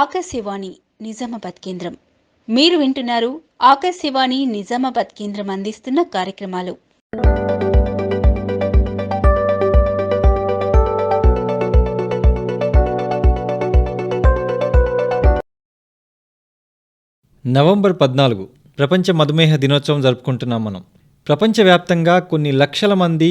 ఆకాశవాణి నిజామాబాద్ కేంద్రం. మీరు వింటున్నారు ఆకాశవాణి నిజామాబాద్ కేంద్రం అందిస్తున్న కార్యక్రమాలు. నవంబర్ పద్నాలుగు ప్రపంచ మధుమేహ దినోత్సవం జరుపుకుంటున్నాం మనం. ప్రపంచవ్యాప్తంగా కొన్ని లక్షల మంది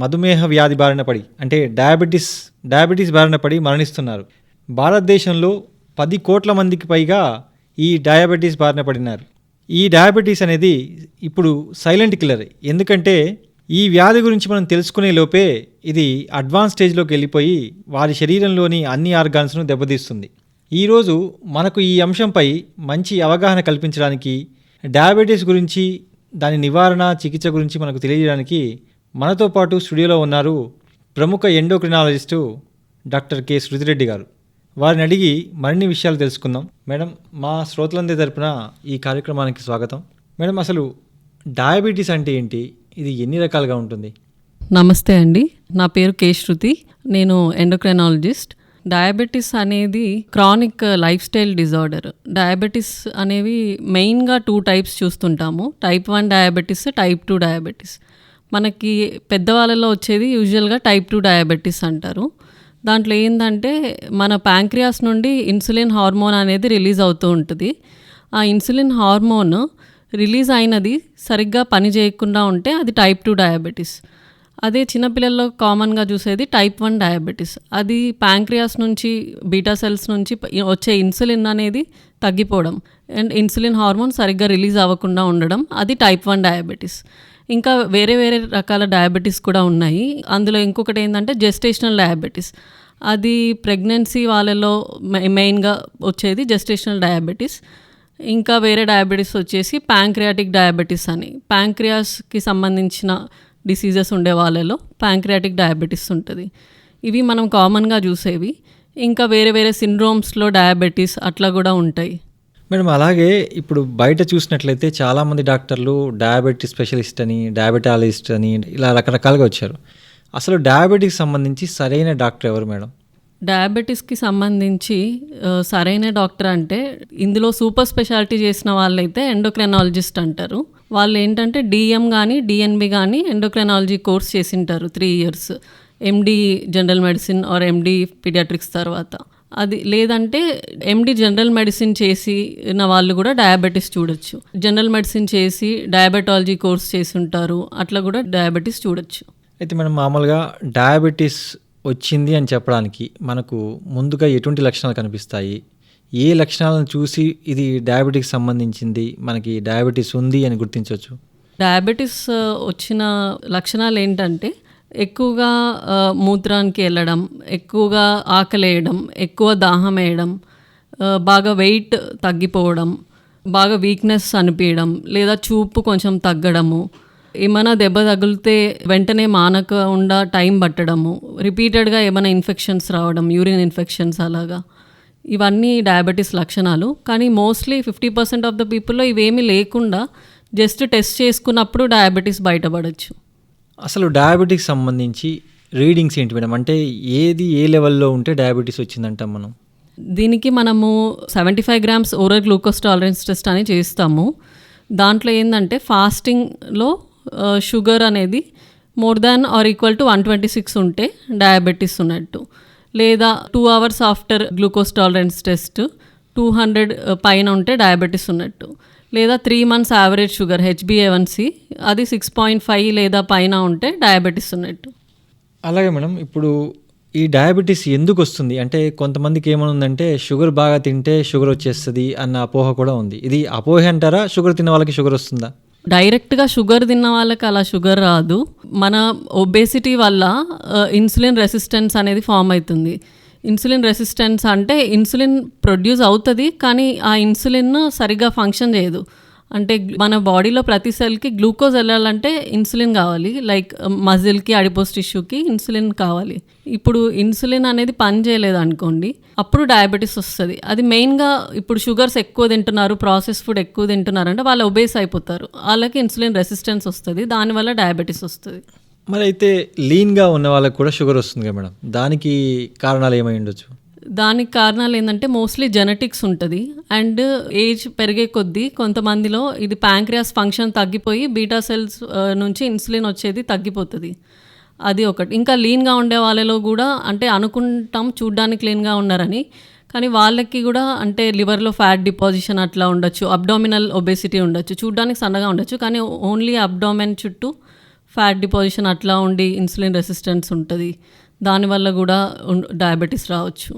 మధుమేహ వ్యాధి బారిన పడి అంటే డయాబెటీస్ డయాబెటీస్ బారిన పడి మరణిస్తున్నారు. భారతదేశంలో పది కోట్ల మందికి పైగా ఈ డయాబెటీస్ బారిన పడినారు. ఈ డయాబెటీస్ అనేది ఇప్పుడు సైలెంట్ కిల్లర్. ఎందుకంటే ఈ వ్యాధి గురించి మనం తెలుసుకునే లోపే ఇది అడ్వాన్స్ స్టేజ్లోకి వెళ్ళిపోయి వారి శరీరంలోని అన్ని ఆర్గాన్స్ను దెబ్బతీస్తుంది. ఈరోజు మనకు ఈ అంశంపై మంచి అవగాహన కల్పించడానికి డయాబెటీస్ గురించి దాని నివారణ చికిత్స గురించి మనకు తెలియజేయడానికి మనతో పాటు స్టూడియోలో ఉన్నారు ప్రముఖ ఎండోక్రినాలజిస్టు డాక్టర్ కె. శృతిరెడ్డి గారు. వారిని అడిగి మరిన్ని విషయాలు తెలుసుకుందాం. మేడం మా శ్రోతలందరి తరపున ఈ కార్యక్రమానికి స్వాగతం. మేడం అసలు డయాబెటీస్ అంటే ఏంటి? ఇది ఎన్ని రకాలుగా ఉంటుంది? నమస్తే అండి. నా పేరు కే శృతి నేను ఎండోక్రైనాలజిస్ట్. డయాబెటీస్ అనేది chronic lifestyle disorder. Diabetes అనేవి మెయిన్గా two types చూస్తుంటాము. Type one diabetes type two diabetes. మనకి పెద్దవాళ్ళలో వచ్చేది యూజువల్గా టైప్ టూ డయాబెటీస్ అంటారు. దాంట్లో ఏంటంటే మన ప్యాంక్రియాస్ నుండి ఇన్సులిన్ హార్మోన్ అనేది రిలీజ్ అవుతూ ఉంటుంది. ఆ ఇన్సులిన్ హార్మోన్ రిలీజ్ అయినది సరిగ్గా పని చేయకుండా ఉంటే అది టైప్ టూ డయాబెటీస్. అదే చిన్నపిల్లల్లో కామన్గా చూసేది టైప్ వన్ డయాబెటీస్. అది ప్యాంక్రియాస్ నుంచి బీటా సెల్స్ నుంచి వచ్చే ఇన్సులిన్ అనేది తగ్గిపోవడం. అండ్ ఇన్సులిన్ హార్మోన్ సరిగ్గా రిలీజ్ అవ్వకుండా ఉండడం అది టైప్ వన్ డయాబెటీస్. ఇంకా వేరే వేరే రకాల డయాబెటీస్ కూడా ఉన్నాయి. అందులో ఇంకొకటి ఏంటంటే జెస్టేషనల్ డయాబెటీస్ అది ప్రెగ్నెన్సీ వాళ్ళలో మె- మెయిన్గా వచ్చేది జెస్టేషనల్ డయాబెటీస్ ఇంకా వేరే డయాబెటీస్ వచ్చేసి ప్యాంక్రియాటిక్ డయాబెటీస్ అని. ప్యాంక్రియాస్కి సంబంధించిన డిసీజెస్ ఉండే వాళ్ళలో ప్యాంక్రియాటిక్ డయాబెటీస్ ఉంటుంది. ఇవి మనం కామన్గా చూసేవి. ఇంకా వేరే వేరే సిండ్రోమ్స్లో డయాబెటీస్ అట్లా కూడా ఉంటాయి. మేడం అలాగే ఇప్పుడు బయట చూసినట్లయితే చాలామంది డాక్టర్లు డయాబెటిస్ స్పెషలిస్ట్ అని డయాబెటాలజిస్ట్ అని ఇలా రకరకాలుగా వచ్చారు. అసలు డయాబెటీస్ సంబంధించి సరైన డాక్టర్ ఎవరు మేడం? డయాబెటీస్కి సంబంధించి సరైన డాక్టర్ అంటే ఇందులో సూపర్ స్పెషాలిటీ చేసిన వాళ్ళైతే ఎండోక్రైనాలజిస్ట్ అంటారు. వాళ్ళు ఏంటంటే డిఎం కానీ డిఎన్బి కానీ ఎండోక్రైనాలజీ కోర్స్ చేసింటారు three years. MD general medicine or MD paediatrics తర్వాత. అది లేదంటే ఎండి జనరల్ మెడిసిన్ చేసిన వాళ్ళు కూడా డయాబెటీస్ చూడొచ్చు. జనరల్ మెడిసిన్ చేసి డయాబెటాలజీ కోర్స్ చేసి ఉంటారు. అట్లా కూడా డయాబెటీస్ చూడొచ్చు. అయితే మేడం మామూలుగా డయాబెటీస్ వచ్చింది అని చెప్పడానికి మనకు ముందుగా ఎటువంటి లక్షణాలు కనిపిస్తాయి? ఏ లక్షణాలను చూసి ఇది డయాబెటీకి సంబంధించింది మనకి డయాబెటీస్ ఉంది అని గుర్తించవచ్చు డయాబెటీస్ వచ్చిన లక్షణాలు ఏంటంటే ఎక్కువగా మూత్రానికి వెళ్ళడం ఎక్కువగా ఆకలేయడం ఎక్కువ దాహం వేయడం బాగా వెయిట్ తగ్గిపోవడం బాగా వీక్నెస్ అనిపించడం లేదా చూపు కొంచెం తగ్గడము ఏమైనా దెబ్బ తగిలితే వెంటనే మానకుండా టైం పట్టడము రిపీటెడ్గా ఏమైనా ఇన్ఫెక్షన్స్ రావడం యూరిన్ ఇన్ఫెక్షన్స్ అలాగా ఇవన్నీ డయాబెటీస్ లక్షణాలు. కానీ mostly fifty percent of the పీపుల్లో ఇవేమీ లేకుండా జస్ట్ టెస్ట్ చేసుకున్నప్పుడు డయాబెటీస్ బయటపడచ్చు. అసలు డయాబెటిక్స్ సంబంధించి రీడింగ్స్ ఏంటి మేడం? అంటే ఏది ఏ లెవెల్లో ఉంటే డయాబెటీస్ వచ్చిందంటాం మనం? దీనికి మనము seventy five grams oral glucose tolerance test అని చేస్తాము. దాంట్లో ఏంటంటే ఫాస్టింగ్లో షుగర్ అనేది more than or equal to one twenty six ఉంటే డయాబెటీస్ ఉన్నట్టు. లేదా two hours after glucose tolerance test two hundred పైన ఉంటే డయాబెటీస్ ఉన్నట్టు. లేదా త్రీ మంత్స్ యావరేజ్ షుగర్ హెచ్బిఏవన్సి అది సిక్స్ పాయింట్ ఫైవ్ లేదా పైన ఉంటే డయాబెటీస్ ఉన్నట్టు. అలాగే మేడం ఇప్పుడు ఈ డయాబెటీస్ ఎందుకు వస్తుంది? అంటే కొంతమందికి ఏమనుందంటే షుగర్ బాగా తింటే షుగర్ వచ్చేస్తుంది అన్న అపోహ కూడా ఉంది. ఇది అపోహ అంటారా? షుగర్ తిన్న వాళ్ళకి షుగర్ వస్తుందా? డైరెక్ట్గా షుగర్ తిన్న వాళ్ళకి అలా షుగర్ రాదు. మన ఒబేసిటీ వల్ల ఇన్సులిన్ రెసిస్టెన్స్ అనేది ఫామ్ అవుతుంది. ఇన్సులిన్ రెసిస్టెన్స్ అంటే ఇన్సులిన్ ప్రొడ్యూస్ అవుతుంది కానీ ఆ ఇన్సులిన్ సరిగ్గా ఫంక్షన్ చేయదు. అంటే మన బాడీలో ప్రతి సెల్కి గ్లూకోజ్ వెళ్ళాలంటే ఇన్సులిన్ కావాలి. లైక్ మజిల్కి అడిపోస్ టిష్యూకి ఇన్సులిన్ కావాలి. ఇప్పుడు ఇన్సులిన్ అనేది పని చేయలేదు అనుకోండి అప్పుడు డయాబెటీస్ వస్తుంది. అది మెయిన్గా ఇప్పుడు షుగర్స్ ఎక్కువ తింటున్నారు ప్రాసెస్ ఫుడ్ ఎక్కువ తింటున్నారు అంటే వాళ్ళు ఒబేస్ అయిపోతారు. వాళ్ళకి ఇన్సులిన్ రెసిస్టెన్స్ వస్తుంది దానివల్ల డయాబెటీస్ వస్తుంది. మరి అయితే లీన్గా ఉన్న వాళ్ళకి కూడా షుగర్ వస్తుంది కదా మేడం. దానికి కారణాలు ఏమై ఉండొచ్చు? దానికి కారణాలు ఏంటంటే మోస్ట్లీ జెనెటిక్స్ ఉంటుంది. అండ్ ఏజ్ పెరిగే కొద్దీ కొంతమందిలో ఇది ప్యాంక్రియాస్ ఫంక్షన్ తగ్గిపోయి బీటా సెల్స్ నుంచి ఇన్సులిన్ వచ్చేది తగ్గిపోతుంది. అది ఒకటి. ఇంకా లీన్గా ఉండే వాళ్ళలో కూడా అంటే అనుకుంటాం చూడ్డానికి లీన్గా ఉన్నారని. కానీ వాళ్ళకి కూడా అంటే లివర్లో ఫ్యాట్ డిపాజిషన్ అట్లా ఉండొచ్చు. అబ్డామినల్ ఒబేసిటీ ఉండొచ్చు. చూడ్డానికి సన్నగా ఉండొచ్చు. కానీ ఓన్లీ అబ్డామెన్ చుట్టూ ఫ్యాట్ డిపాజిషన్ అట్లా ఉండి ఇన్సులిన్ రెసిస్టెన్స్ ఉంటుంది. దానివల్ల కూడా డయాబెటీస్ రావచ్చు.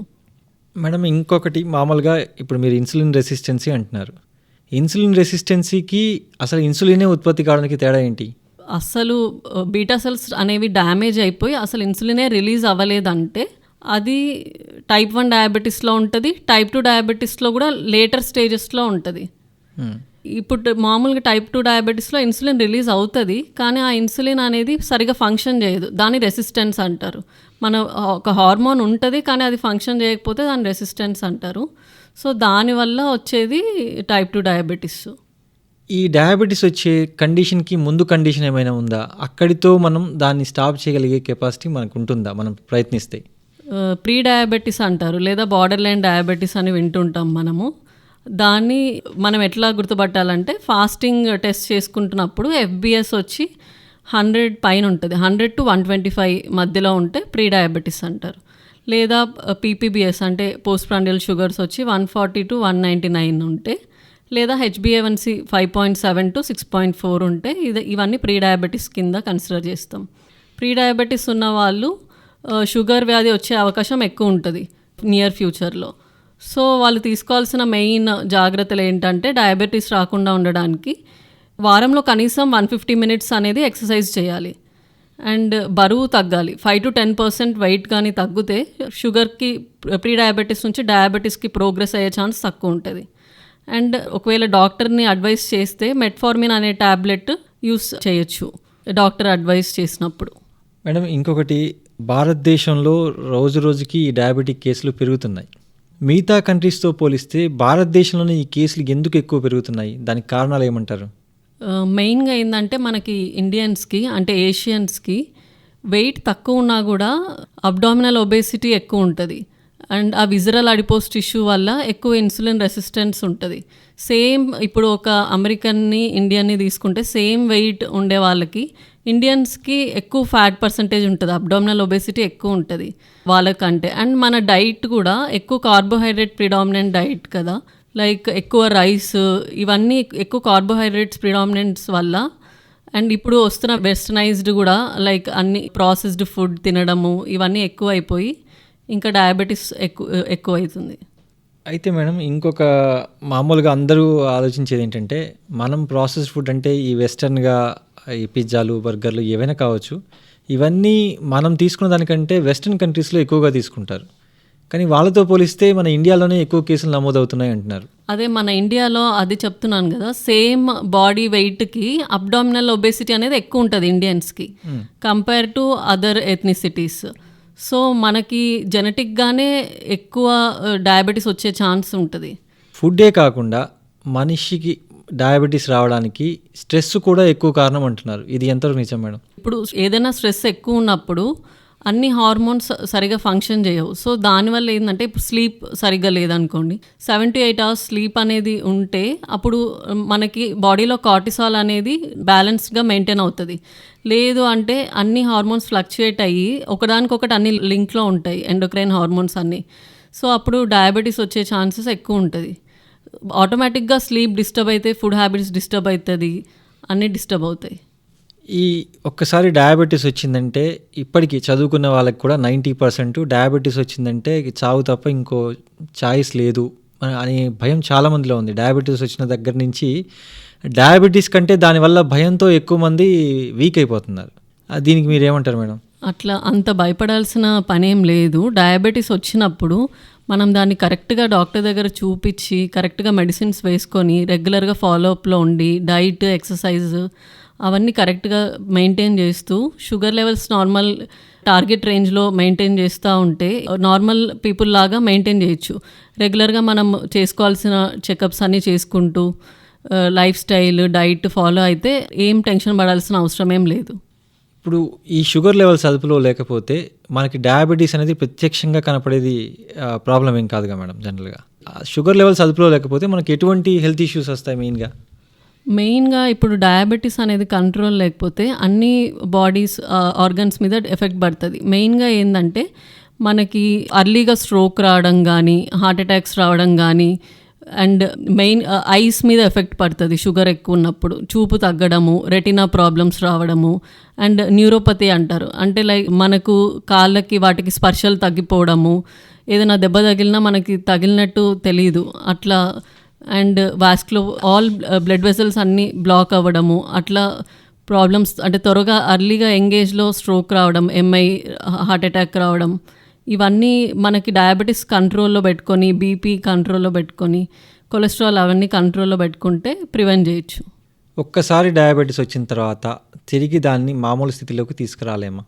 మేడం ఇంకొకటి మామూలుగా ఇప్పుడు మీరు ఇన్సులిన్ రెసిస్టెన్సీ అంటున్నారు. ఇన్సులిన్ రెసిస్టెన్సీకి అసలు ఇన్సులినే ఉత్పత్తి కావడానికి తేడా ఏంటి? అస్సలు బీటా సెల్స్ అనేవి డ్యామేజ్ అయిపోయి అసలు ఇన్సులినే రిలీజ్ అవ్వలేదంటే అది టైప్ వన్ డయాబెటీస్లో ఉంటుంది టైప్ టూ డయాబెటీస్లో కూడా లేటర్ స్టేజెస్లో ఉంటుంది. ఇప్పుడు మామూలుగా టైప్ టూ డయాబెటీస్లో ఇన్సులిన్ రిలీజ్ అవుతుంది కానీ ఆ ఇన్సులిన్ అనేది సరిగా ఫంక్షన్ చేయదు. దాని రెసిస్టెన్స్ అంటారు. మన ఒక హార్మోన్ ఉంటుంది కానీ అది ఫంక్షన్ చేయకపోతే దాని రెసిస్టెన్స్ అంటారు. సో దానివల్ల వచ్చేది టైప్ టూ డయాబెటీస్. ఈ డయాబెటీస్ వచ్చే కండిషన్కి ముందు కండిషన్ ఏమైనా ఉందా? అక్కడితో మనం దాన్ని స్టాప్ చేయగలిగే కెపాసిటీ మనకు ఉంటుందా మనం ప్రయత్నిస్తే. ప్రీ డయాబెటీస్ అంటారు లేదా బార్డర్ లైన్ డయాబెటీస్ అని వింటుంటాం మనము. దాన్ని మనం ఎట్లా గుర్తుపట్టాలంటే ఫాస్టింగ్ టెస్ట్ చేసుకుంటున్నప్పుడు ఎఫ్బిఎస్ వచ్చి హండ్రెడ్ పైన ఉంటుంది. Hundred to one twenty five మధ్యలో ఉంటే ప్రీ డయాబెటీస్ అంటారు. లేదా పీపీబిఎస్ అంటే పోస్ట్ ప్రాండియల్ షుగర్స్ వచ్చి one forty to one ninety nine ఉంటే లేదా హెచ్బిఏవన్సి five point seven to six point four ఉంటే ఇది ఇవన్నీ ప్రీ డయాబెటీస్ కింద కన్సిడర్ చేస్తాం. ప్రీ డయాబెటీస్ ఉన్న వాళ్ళు షుగర్ వ్యాధి వచ్చే అవకాశం ఎక్కువ ఉంటుంది నియర్ ఫ్యూచర్లో. సో వాళ్ళు తీసుకోవాల్సిన మెయిన్ జాగ్రత్తలు ఏంటంటే డయాబెటీస్ రాకుండా ఉండడానికి వారంలో కనీసం వన్ ఫిఫ్టీ మినిట్స్ అనేది ఎక్సర్సైజ్ చేయాలి. అండ్ బరువు తగ్గాలి. Five to ten percent weight కానీ తగ్గితే షుగర్కి ప్రీ డయాబెటీస్ నుంచి డయాబెటీస్కి ప్రోగ్రెస్ అయ్యే ఛాన్స్ తక్కువ ఉంటుంది. అండ్ ఒకవేళ డాక్టర్ని అడ్వైస్ చేస్తే మెట్ఫార్మిన్ అనే ట్యాబ్లెట్ యూస్ చేయొచ్చు డాక్టర్ అడ్వైస్ చేసినప్పుడు. మేడం ఇంకొకటి భారతదేశంలో రోజు రోజుకి ఈ డయాబెటిక్ కేసులు పెరుగుతున్నాయి. మిగతా కంట్రీస్తో పోలిస్తే భారతదేశంలోనే ఈ కేసులు ఎందుకు ఎక్కువ పెరుగుతున్నాయి? దానికి కారణాలు ఏమంటారు? మెయిన్గా ఏంటంటే మనకి ఇండియన్స్కి అంటే ఏషియన్స్కి వెయిట్ తక్కువ ఉన్నా కూడా అబ్డామినల్ ఒబేసిటీ ఎక్కువ ఉంటుంది. అండ్ ఆ విజరల్ అడిపోస్ టిష్యూ వల్ల ఎక్కువ ఇన్సులిన్ రెసిస్టెన్స్ ఉంటుంది. సేమ్ ఇప్పుడు ఒక అమెరికన్ని ఇండియన్ని తీసుకుంటే సేమ్ వెయిట్ ఉండే వాళ్ళకి ఇండియన్స్కి ఎక్కువ ఫ్యాట్ పర్సంటేజ్ ఉంటుంది. అబ్డామినల్ ఒబేసిటీ ఎక్కువ ఉంటుంది వాళ్ళకంటే. అండ్ మన డైట్ కూడా ఎక్కువ కార్బోహైడ్రేట్ ప్రిడామినెంట్ డైట్ కదా. లైక్ ఎక్కువ రైస్ ఇవన్నీ ఎక్కువ కార్బోహైడ్రేట్స్ ప్రిడామినెంట్స్ వల్ల. అండ్ ఇప్పుడు వస్తున్న వెస్టర్నైజ్డ్ కూడా లైక్ అన్ని ప్రాసెస్డ్ ఫుడ్ తినడము ఇవన్నీ ఎక్కువ అయిపోయి ఇంకా డయాబెటీస్ ఎక్కువ ఎక్కువ అవుతుంది అయితే మేడం ఇంకొక మామూలుగా అందరూ ఆలోచించేది ఏంటంటే మనం ప్రాసెస్ ఫుడ్ అంటే ఈ వెస్టర్న్గా ఈ పిజ్జాలు బర్గర్లు ఏవైనా కావచ్చు ఇవన్నీ మనం తీసుకున్న దానికంటే వెస్టర్న్ కంట్రీస్లో ఎక్కువగా తీసుకుంటారు. కానీ వాళ్ళతో పోలిస్తే మన ఇండియాలోనే ఎక్కువ కేసులు నమోదవుతున్నాయి అంటున్నారు. అదే మన ఇండియాలో అది చెప్తున్నాను కదా సేమ్ బాడీ వెయిట్కి అబ్డామినల్ ఒబేసిటీ అనేది ఎక్కువ ఉంటుంది ఇండియన్స్కి. Compare to other ethnicities. So మనకి జెనెటిక్గానే ఎక్కువ డయాబెటీస్ వచ్చే ఛాన్స్ ఉంటుంది. ఫుడ్డే కాకుండా మనిషికి డయాబెటీస్ రావడానికి స్ట్రెస్ కూడా ఎక్కువ కారణం అంటున్నారు. ఇది ఎంతవరకు నిజం మేడం? ఇప్పుడు ఏదైనా స్ట్రెస్ ఎక్కువ ఉన్నప్పుడు అన్ని హార్మోన్స్ సరిగా ఫంక్షన్ చేయవు. సో దానివల్ల ఏంటంటే ఇప్పుడు స్లీప్ సరిగ్గా లేదనుకోండి. Seven to eight hours sleep అనేది ఉంటే అప్పుడు మనకి బాడీలో కార్టిసాల్ అనేది బ్యాలెన్స్గా మెయింటైన్ అవుతుంది. లేదు అంటే అన్ని హార్మోన్స్ ఫ్లక్చుయేట్ అయ్యి ఒకదానికొకటి అన్ని లింక్లో ఉంటాయి ఎండోక్రైన్ హార్మోన్స్ అన్నీ. సో అప్పుడు డయాబెటీస్ వచ్చే ఛాన్సెస్ ఎక్కువ ఉంటుంది. ఆటోమేటిక్గా స్లీప్ డిస్టర్బ్ అయితే ఫుడ్ హ్యాబిట్స్ డిస్టర్బ్ అవుతుంది అన్నీ డిస్టర్బ్ అవుతాయి. ఈ ఒక్కసారి డయాబెటీస్ వచ్చిందంటే ఇప్పటికీ చదువుకున్న వాళ్ళకి కూడా నైంటీ పర్సెంట్ డయాబెటీస్ వచ్చిందంటే చావు తప్ప ఇంకో చాయిస్ లేదు. అని- అనే భయం చాలామందిలో ఉంది. డయాబెటీస్ వచ్చిన దగ్గర నుంచి డయాబెటీస్ కంటే దానివల్ల భయంతో ఎక్కువ మంది వీక్ అయిపోతున్నారు. దీనికి మీరు ఏమంటారు మేడం? అట్లా అంత భయపడాల్సిన పనేం లేదు. డయాబెటీస్ వచ్చినప్పుడు మనం దాన్ని కరెక్ట్గా డాక్టర్ దగ్గర చూపించి కరెక్ట్గా మెడిసిన్స్ వేసుకొని రెగ్యులర్గా ఫాలోఅప్లో ఉండి డైట్ ఎక్సర్సైజ్ అవన్నీ కరెక్ట్గా మెయింటైన్ చేస్తూ షుగర్ లెవెల్స్ నార్మల్ టార్గెట్ రేంజ్లో మెయింటైన్ చేస్తూ ఉంటే నార్మల్ పీపుల్ లాగా మెయింటైన్ చేయొచ్చు. రెగ్యులర్గా మనం చేసుకోవాల్సిన చెకప్స్ అన్నీ చేసుకుంటూ లైఫ్ స్టైల్ డైట్ ఫాలో అయితే ఏం టెన్షన్ పడాల్సిన అవసరం ఏం లేదు. ఇప్పుడు ఈ షుగర్ లెవెల్స్ అదుపులో లేకపోతే మనకి డయాబెటీస్ అనేది ప్రత్యక్షంగా కనపడేది ప్రాబ్లం ఏం కాదుగా మేడం జనరల్గా? షుగర్ లెవెల్స్ అదుపులో లేకపోతే మనకి ఎటువంటి హెల్త్ ఇష్యూస్ వస్తాయి మెయిన్గా? మెయిన్గా ఇప్పుడు డయాబెటీస్ అనేది కంట్రోల్ లేకపోతే అన్ని బాడీస్ ఆర్గన్స్ మీద ఎఫెక్ట్ పడుతుంది. మెయిన్గా ఏంటంటే మనకి అర్లీగా స్ట్రోక్ రావడం కానీ హార్ట్ అటాక్స్ రావడం కానీ అండ్ మెయిన్ ఐస్ మీద ఎఫెక్ట్ పడుతుంది షుగర్ ఎక్కువ ఉన్నప్పుడు. చూపు తగ్గడము రెటినా ప్రాబ్లమ్స్ రావడము అండ్ న్యూరోపతి అంటారు. అంటే లైక్ మనకు కాళ్ళకి వాటికి స్పర్శలు తగ్గిపోవడము ఏదైనా దెబ్బ తగిలినా మనకి తగిలినట్టు తెలియదు అట్లా అండ్ వాస్క్లో ఆల్ బ్లడ్ వెసల్స్ అన్నీ బ్లాక్ అవ్వడము అట్లా ప్రాబ్లమ్స్ అంటే త్వరగా అర్లీగా ఎంగేజ్లో స్ట్రోక్ రావడం ఎంఐ హార్ట్ అటాక్ రావడం ఇవన్నీ మనకి డయాబెటీస్ కంట్రోల్లో పెట్టుకొని బీపీ కంట్రోల్లో పెట్టుకొని కొలెస్ట్రాల్ అవన్నీ కంట్రోల్లో పెట్టుకుంటే ప్రివెంట్ చేయొచ్చు. ఒక్కసారి డయాబెటీస్ వచ్చిన తర్వాత తిరిగి దాన్ని మామూలు స్థితిలోకి తీసుకురాలేమా?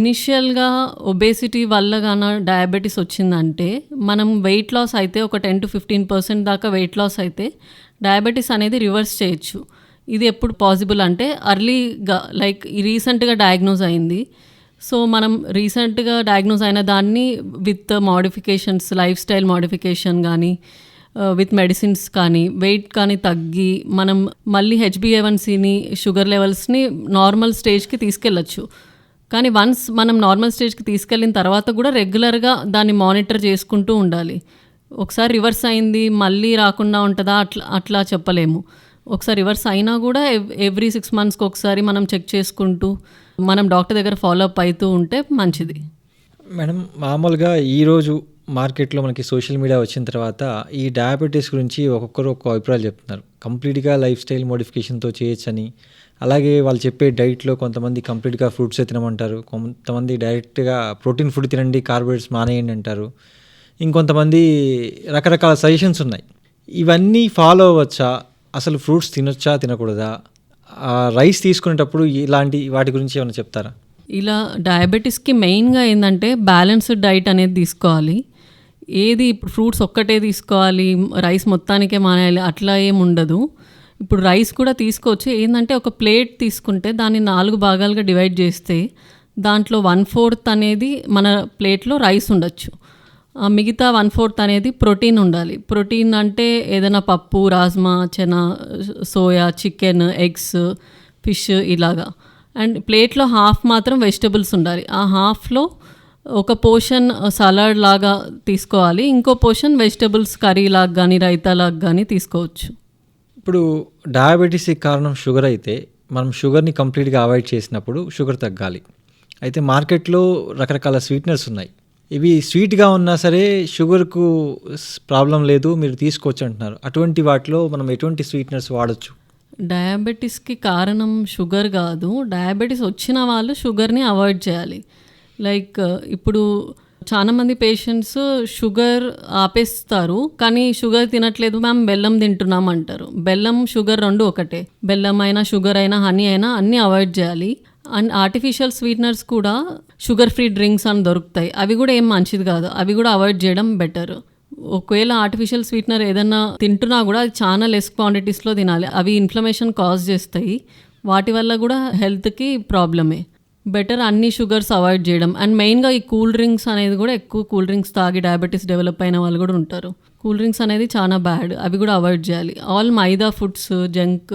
ఇనిషియల్గా ఒబేసిటీ వల్ల గాన డయాబెటీస్ వచ్చిందంటే మనం వెయిట్ లాస్ అయితే ఒక టెన్ టు ఫిఫ్టీన్ పర్సెంట్ దాకా వెయిట్ లాస్ అయితే డయాబెటీస్ అనేది రివర్స్ చేయొచ్చు. ఇది ఎప్పుడు పాసిబుల్ అంటే అర్లీగా లైక్ రీసెంట్గా డయాగ్నోజ్ అయింది. సో మనం రీసెంట్గా డయాగ్నోజ్ అయిన దాన్ని with modifications lifestyle modification కానీ విత్ మెడిసిన్స్ కానీ వెయిట్ కానీ తగ్గి మనం మళ్ళీ హెచ్బిఏవన్సీని షుగర్ లెవెల్స్ని నార్మల్ స్టేజ్కి తీసుకెళ్ళచ్చు. కానీ వన్స్ మనం నార్మల్ స్టేజ్కి తీసుకెళ్ళిన తర్వాత కూడా రెగ్యులర్గా దాన్ని మానిటర్ చేసుకుంటూ ఉండాలి. ఒకసారి రివర్స్ అయింది మళ్ళీ రాకుండా ఉంటుందా? అట్లా అట్లా చెప్పలేము. ఒకసారి రివర్స్ అయినా కూడా ఎవ్రీ సిక్స్ మంత్స్కి ఒకసారి మనం చెక్ చేసుకుంటూ మనం డాక్టర్ దగ్గర ఫాలోఅప్ అవుతూ ఉంటే మంచిది. మేడం మామూలుగా ఈరోజు మార్కెట్లో మనకి సోషల్ మీడియా వచ్చిన తర్వాత ఈ డయాబెటీస్ గురించి ఒక్కొక్కరు ఒక్కొక్క అభిప్రాయాలు చెప్తున్నారు. కంప్లీట్గా లైఫ్ స్టైల్ మోడిఫికేషన్తో చేయొచ్చని అలాగే వాళ్ళు చెప్పే డైట్లో కొంతమంది కంప్లీట్గా ఫ్రూట్సే తినమంటారు. కొంతమంది డైరెక్ట్గా ప్రోటీన్ ఫుడ్ తినండి కార్బోహైడ్రేట్స్ మానేయండి అంటారు. ఇంకొంతమంది రకరకాల సజెషన్స్ ఉన్నాయి. ఇవన్నీ ఫాలో అవ్వచ్చా? అసలు ఫ్రూట్స్ తినొచ్చా తినకూడదా? రైస్ తీసుకునేటప్పుడు ఇలాంటి వాటి గురించి ఏమైనా చెప్తారా? ఇలా డయాబెటీస్కి మెయిన్గా ఏంటంటే బ్యాలెన్స్డ్ డైట్ అనేది తీసుకోవాలి. ఏది ఇప్పుడు ఫ్రూట్స్ ఒక్కటే తీసుకోవాలి రైస్ మొత్తానికే మానేయాలి అట్లా ఏమి ఉండదు. ఇప్పుడు రైస్ కూడా తీసుకోవచ్చు. ఏంటంటే ఒక ప్లేట్ తీసుకుంటే దాన్ని నాలుగు భాగాలుగా డివైడ్ చేస్తే దాంట్లో వన్ ఫోర్త్ అనేది మన ప్లేట్లో రైస్ ఉండొచ్చు. ఆ మిగతా వన్ ఫోర్త్ అనేది ప్రోటీన్ ఉండాలి. ప్రోటీన్ అంటే ఏదైనా పప్పు rajma chana soya chicken eggs fish ఇలాగా. అండ్ ప్లేట్లో హాఫ్ మాత్రం వెజిటబుల్స్ ఉండాలి. ఆ హాఫ్లో ఒక పోర్షన్ సలాడ్ లాగా తీసుకోవాలి. ఇంకో పోర్షన్ వెజిటబుల్స్ కర్రీ లాగా కానీ రైతా లాగా కానీ తీసుకోవచ్చు. ఇప్పుడు డయాబెటీస్కి కారణం షుగర్ అయితే మనం షుగర్ని కంప్లీట్గా అవాయిడ్ చేసినప్పుడు షుగర్ తగ్గాలి. అయితే మార్కెట్లో రకరకాల స్వీట్నర్స్ ఉన్నాయి. ఇవి స్వీట్గా ఉన్నా సరే షుగర్కు ప్రాబ్లం లేదు మీరు తీసుకోవచ్చు అంటున్నారు. అటువంటి వాటిలో మనం ఎటువంటి స్వీట్నర్స్ వాడచ్చు? డయాబెటీస్కి కారణం షుగర్ కాదు. డయాబెటీస్ వచ్చిన వాళ్ళు షుగర్ని అవాయిడ్ చేయాలి. లైక్ ఇప్పుడు చాలా మంది పేషెంట్స్ షుగర్ ఆపేస్తారు కానీ షుగర్ తినట్లేదు మ్యామ్ బెల్లం తింటున్నాం అంటారు బెల్లం షుగర్ రెండు ఒకటే. బెల్లం అయినా షుగర్ అయినా హనీ అయినా అన్నీ అవాయిడ్ చేయాలి. అండ్ ఆర్టిఫిషియల్ స్వీట్నర్స్ కూడా షుగర్ ఫ్రీ డ్రింక్స్ అని దొరుకుతాయి. అవి కూడా ఏం మంచిది కాదు. అవి కూడా అవాయిడ్ చేయడం బెటర్ ఒకవేళ ఆర్టిఫిషియల్ స్వీట్నర్ ఏదన్నా తింటున్నా కూడా అది చాలా లెస్ క్వాంటిటీస్లో తినాలి. అవి ఇన్ఫ్లమేషన్ కాజ్ చేస్తాయి. వాటి వల్ల కూడా హెల్త్కి ప్రాబ్లమే బెటర్ అన్ని షుగర్స్ అవాయిడ్ చేయడం. అండ్ మెయిన్గా ఈ కూల్ డ్రింక్స్ అనేది కూడా ఎక్కువ కూల్ డ్రింక్స్ తాగి డయాబెటీస్ డెవలప్ అయిన వాళ్ళు కూడా ఉంటారు. కూల్ డ్రింక్స్ అనేది చాలా బ్యాడ్. అవి కూడా అవాయిడ్ చేయాలి. All maida foods junk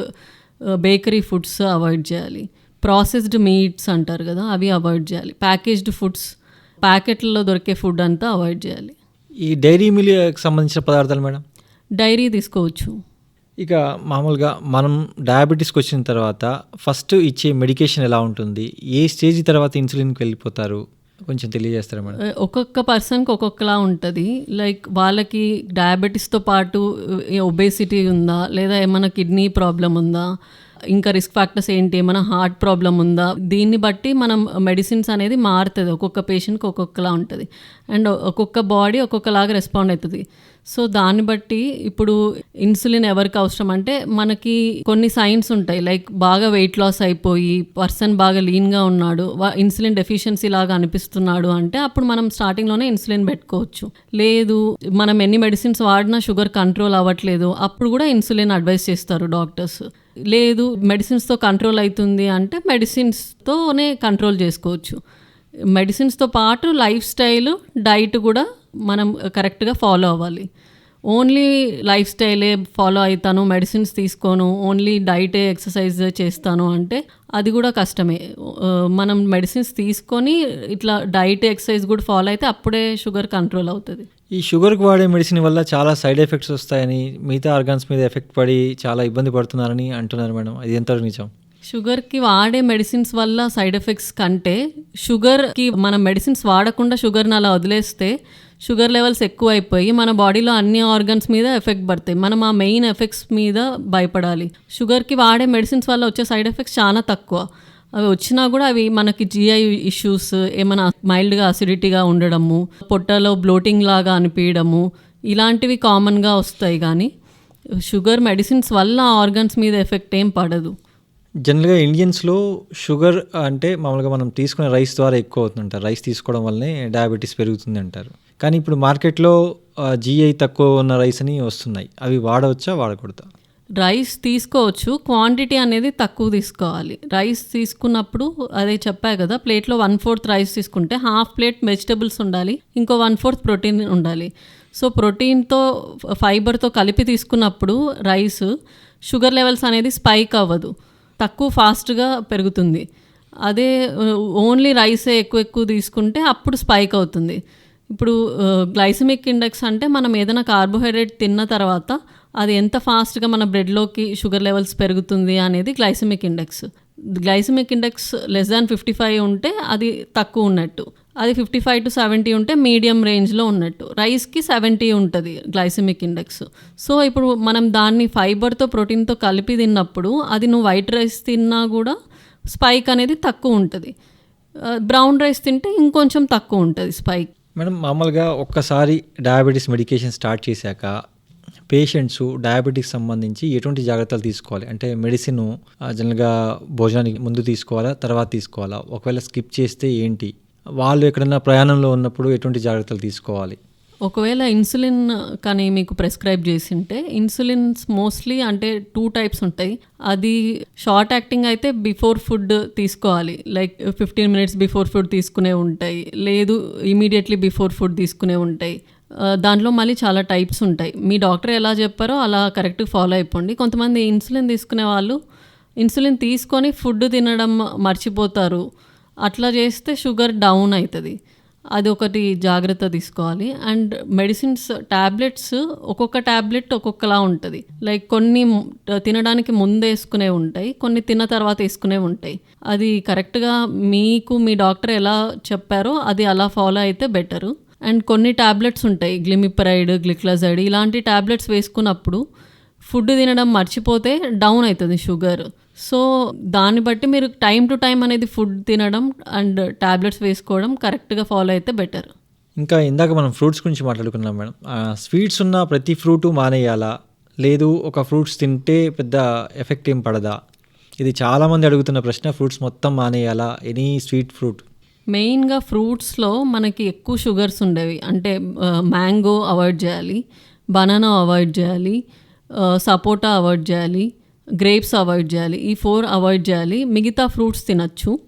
bakery foods avoid చేయాలి. ప్రాసెస్డ్ మీట్స్ అంటారు కదా అవి అవాయిడ్ చేయాలి. ప్యాకేజ్డ్ ఫుడ్స్ ప్యాకెట్లలో దొరికే ఫుడ్ అంతా అవాయిడ్ చేయాలి. ఈ డైరీ మిల్క్ సంబంధించిన పదార్థాలు మేడం? డైరీ తీసుకోవచ్చు. ఇక మామూలుగా మనం డయాబెటీస్కి వచ్చిన తర్వాత ఫస్ట్ ఇచ్చే మెడికేషన్ ఎలా ఉంటుంది? ఏ స్టేజ్ తర్వాత ఇన్సులిన్కి వెళ్ళిపోతారు? కొంచెం తెలియజేస్తారా మేడం? ఒక్కొక్క పర్సన్కి ఒక్కొక్కలా ఉంటుంది. లైక్ వాళ్ళకి డయాబెటీస్తో పాటు ఒబేసిటీ ఉందా? లేదా ఏమైనా కిడ్నీ ప్రాబ్లం ఉందా? ఇంకా రిస్క్ ఫ్యాక్టర్స్ ఏంటి? ఏమైనా హార్ట్ ప్రాబ్లం ఉందా? దీన్ని బట్టి మనం మెడిసిన్స్ అనేది మారుతుంది. ఒక్కొక్క పేషెంట్కి ఒక్కొక్కలా ఉంటుంది. అండ్ ఒక్కొక్క బాడీ ఒక్కొక్కలాగా రెస్పాండ్ అవుతుంది. సో దాన్ని బట్టి ఇప్పుడు ఇన్సులిన్ ఎవరికి అవసరం అంటే మనకి కొన్ని సైన్స్ ఉంటాయి. లైక్ బాగా వెయిట్ లాస్ అయిపోయి పర్సన్ బాగా లీన్గా ఉన్నాడు ఇన్సులిన్ డెఫిషియన్సీ లాగా అనిపిస్తున్నాడు అంటే అప్పుడు మనం స్టార్టింగ్లోనే ఇన్సులిన్ పెట్టుకోవచ్చు. లేదు మనం ఎన్ని మెడిసిన్స్ వాడినా షుగర్ కంట్రోల్ అవ్వట్లేదు అప్పుడు కూడా ఇన్సులిన్ అడ్వైస్ చేస్తారు డాక్టర్స్ లేదు మెడిసిన్స్తో కంట్రోల్ అవుతుంది అంటే మెడిసిన్స్తోనే కంట్రోల్ చేసుకోవచ్చు. మెడిసిన్స్తో పాటు లైఫ్ స్టైల్ డైట్ కూడా మనం కరెక్ట్గా ఫాలో అవ్వాలి. ఓన్లీ లైఫ్ స్టైలే ఫాలో అవుతాను మెడిసిన్స్ తీసుకోను ఓన్లీ డైటే ఎక్సర్సైజ్ చేస్తాను అంటే అది కూడా కష్టమే. మనం మెడిసిన్స్ తీసుకొని ఇట్లా డైట్ ఎక్సర్సైజ్ కూడా ఫాలో అయితే అప్పుడే షుగర్ కంట్రోల్ అవుతుంది. ఈ షుగర్కి వాడే మెడిసిన్ వల్ల చాలా సైడ్ ఎఫెక్ట్స్ వస్తాయని మిగతా ఆర్గాన్స్ మీద ఎఫెక్ట్ పడి చాలా ఇబ్బంది పడుతున్నారని అంటున్నారు మేడం. అది ఎంతవరకు నిజం? షుగర్కి వాడే మెడిసిన్స్ వల్ల సైడ్ ఎఫెక్ట్స్ కంటే షుగర్కి మనం మెడిసిన్స్ వాడకుండా షుగర్ని అలా వదిలేస్తే షుగర్ లెవెల్స్ ఎక్కువ అయిపోయి మన బాడీలో అన్ని ఆర్గన్స్ మీద ఎఫెక్ట్ పడతాయి. మనం ఆ మెయిన్ ఎఫెక్ట్స్ మీద భయపడాలి. షుగర్కి వాడే మెడిసిన్స్ వల్ల వచ్చే సైడ్ ఎఫెక్ట్స్ చాలా తక్కువ. అవి వచ్చినా కూడా అవి మనకి జిఐ ఇష్యూస్ ఏమైనా మైల్డ్గా అసిడిటీగా ఉండడము పొట్టలో బ్లోటింగ్ లాగా అనిపించడము ఇలాంటివి కామన్గా వస్తాయి కానీ షుగర్ మెడిసిన్స్ వల్ల ఆర్గన్స్ మీద ఎఫెక్ట్ ఏం పడదు. జనరల్గా ఇండియన్స్లో షుగర్ అంటే మామూలుగా మనం తీసుకునే రైస్ ద్వారా ఎక్కువ అవుతుందంటారు రైస్ తీసుకోవడం వల్లనే డయాబెటీస్ పెరుగుతుంది అంటారు. కానీ ఇప్పుడు మార్కెట్లో జీఐ తక్కువ ఉన్న రైస్ అని వస్తున్నాయి. అవి వాడవచ్చా? వాడకూడదా? రైస్ తీసుకోవచ్చు. క్వాంటిటీ అనేది తక్కువ తీసుకోవాలి. రైస్ తీసుకున్నప్పుడు అదే చెప్పా కదా ప్లేట్లో వన్ ఫోర్త్ రైస్ తీసుకుంటే హాఫ్ ప్లేట్ వెజిటబుల్స్ ఉండాలి ఇంకో వన్ ఫోర్త్ ప్రోటీన్ ఉండాలి. సో ప్రోటీన్తో ఫైబర్తో కలిపి తీసుకున్నప్పుడు రైస్ షుగర్ లెవెల్స్ అనేది స్పైక్ అవ్వదు. తక్కువ ఫాస్ట్గా పెరుగుతుంది. అదే ఓన్లీ రైసే ఎక్కువ ఎక్కువ తీసుకుంటే అప్పుడు స్పైక్ అవుతుంది. ఇప్పుడు గ్లైసమిక్ ఇండెక్స్ అంటే మనం ఏదైనా కార్బోహైడ్రేట్ తిన్న తర్వాత అది ఎంత ఫాస్ట్గా మన బ్రెడ్లోకి షుగర్ లెవెల్స్ పెరుగుతుంది అనేది glycemic index. Glycemic index less than fifty five ఉంటే అది తక్కువ ఉన్నట్టు. అది ఫిఫ్టీ ఫైవ్ టు సెవెంటీ ఉంటే మీడియం రేంజ్లో ఉన్నట్టు. రైస్కి సెవెంటీ ఉంటుంది గ్లైసమిక్ ఇండెక్స్. సో ఇప్పుడు మనం దాన్ని ఫైబర్తో ప్రోటీన్తో కలిపి తిన్నప్పుడు అది నువ్వు వైట్ రైస్ తిన్నా కూడా స్పైక్ అనేది తక్కువ ఉంటుంది. బ్రౌన్ రైస్ తింటే ఇంకొంచెం తక్కువ ఉంటుంది స్పైక్. మేడం మామూలుగా ఒక్కసారి డయాబెటీస్ మెడికేషన్ స్టార్ట్ చేశాక పేషెంట్స్ డయాబెటీస్ సంబంధించి ఎటువంటి జాగ్రత్తలు తీసుకోవాలి? అంటే మెడిసిన్ జనరల్గా భోజనానికి ముందు తీసుకోవాలా తర్వాత తీసుకోవాలా? ఒకవేళ స్కిప్ చేస్తే ఏంటి? వాళ్ళు ఎక్కడైనా ప్రయాణంలో ఉన్నప్పుడు ఎటువంటి జాగ్రత్తలు తీసుకోవాలి? ఒకవేళ ఇన్సులిన్ కానీ మీకు ప్రెస్క్రైబ్ చేసింటే ఇన్సులిన్స్ మోస్ట్లీ అంటే టూ టైప్స్ ఉంటాయి. అది షార్ట్ యాక్టింగ్ అయితే బిఫోర్ ఫుడ్ తీసుకోవాలి. Like fifteen minutes before food తీసుకునే ఉంటాయి. లేదు ఇమీడియట్లీ బిఫోర్ ఫుడ్ తీసుకునే ఉంటాయి. దాంట్లో మళ్ళీ చాలా టైప్స్ ఉంటాయి. మీ డాక్టర్ ఎలా చెప్పారో అలా కరెక్ట్గా ఫాలో అయిపోండి. కొంతమంది ఇన్సులిన్ తీసుకునే వాళ్ళు ఇన్సులిన్ తీసుకొని ఫుడ్ తినడం మర్చిపోతారు. అట్లా చేస్తే షుగర్ డౌన్ అవుతుంది అది ఒకటి జాగ్రత్త తీసుకోవాలి. అండ్ మెడిసిన్స్ ట్యాబ్లెట్స్ ఒక్కొక్క ట్యాబ్లెట్ ఒక్కొక్కలా ఉంటుంది. లైక్ కొన్ని తినడానికి ముందు వేసుకునే ఉంటాయి కొన్ని తిన్న తర్వాత వేసుకునే ఉంటాయి. అది కరెక్ట్గా మీకు మీ డాక్టర్ ఎలా చెప్పారో అది అలా ఫాలో అయితే బెటరు. అండ్ కొన్ని ట్యాబ్లెట్స్ ఉంటాయి. గ్లిమిపరైడ్ గ్లిక్లజైడ్ ఇలాంటి ట్యాబ్లెట్స్ వేసుకున్నప్పుడు ఫుడ్ తినడం మర్చిపోతే డౌన్ అవుతుంది షుగర్. సో దాన్ని బట్టి మీరు టైం టు టైం అనేది ఫుడ్ తినడం అండ్ ట్యాబ్లెట్స్ వేసుకోవడం కరెక్ట్గా ఫాలో అయితే బెటర్. ఇంకా ఇందాక మనం ఫ్రూట్స్ గురించి మాట్లాడుకున్నాం మేడం. స్వీట్స్ ఉన్న ప్రతి ఫ్రూటు మానేయాలా? లేదు ఒక ఫ్రూట్స్ తింటే పెద్ద ఎఫెక్ట్ ఏం పడదా? ఇది చాలామంది అడుగుతున్న ప్రశ్న ఫ్రూట్స్ మొత్తం మానేయాలా? Any sweet fruit. మెయిన్గా ఫ్రూట్స్లో మనకి ఎక్కువ షుగర్స్ ఉండేవి. అంటే మ్యాంగో అవాయిడ్ చేయాలి బనానా అవాయిడ్ చేయాలి సపోటా అవాయిడ్ చేయాలి గ్రేప్స్ అవాయిడ్ చేయాలి ఈ ఫోర్ అవాయిడ్ చేయాలి. మిగతా ఫ్రూట్స్ తినచ్చు.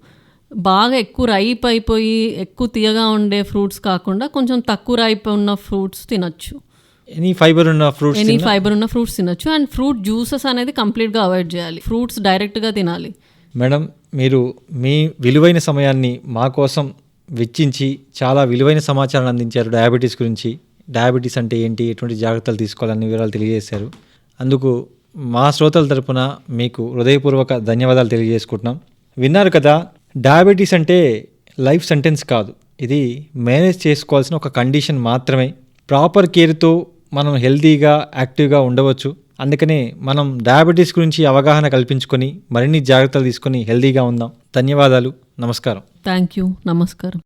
బాగా ఎక్కువ రైప్ అయిపోయి ఎక్కువ తీయగా ఉండే ఫ్రూట్స్ కాకుండా కొంచెం తక్కువ రైప్ ఉన్న ఫ్రూట్స్ తినచ్చు. ఎనీ ఫైబర్ ఉన్న ఫ్రూట్స్ ఎనీ ఫైబర్ ఉన్న ఫ్రూట్స్ తినచ్చు. అండ్ ఫ్రూట్ జ్యూసెస్ అనేది కంప్లీట్గా అవాయిడ్ చేయాలి. ఫ్రూట్స్ డైరెక్ట్గా తినాలి. మేడం మీరు మీ విలువైన సమయాన్ని మా కోసం వెచ్చించి చాలా విలువైన సమాచారాన్ని అందించారు డయాబెటీస్ గురించి. డయాబెటీస్ అంటే ఏంటి? ఎటువంటి జాగ్రత్తలు తీసుకోవాలని వివరాలు తెలియజేశారు. అందుకు మా శ్రోతల తరపున మీకు హృదయపూర్వక ధన్యవాదాలు తెలియజేసుకుంటున్నాం. విన్నారు కదా డయాబెటీస్ అంటే లైఫ్ సెంటెన్స్ కాదు. ఇది మేనేజ్ చేసుకోవాల్సిన ఒక కండిషన్ మాత్రమే. ప్రాపర్ కేర్తో మనం హెల్తీగా యాక్టివ్గా ఉండవచ్చు. అందుకనే మనం డయాబెటీస్ గురించి అవగాహన కల్పించుకొని మరిన్ని జాగ్రత్తలు తీసుకొని హెల్దీగా ఉందాం. ధన్యవాదాలు. నమస్కారం. Thank you. నమస్కారం.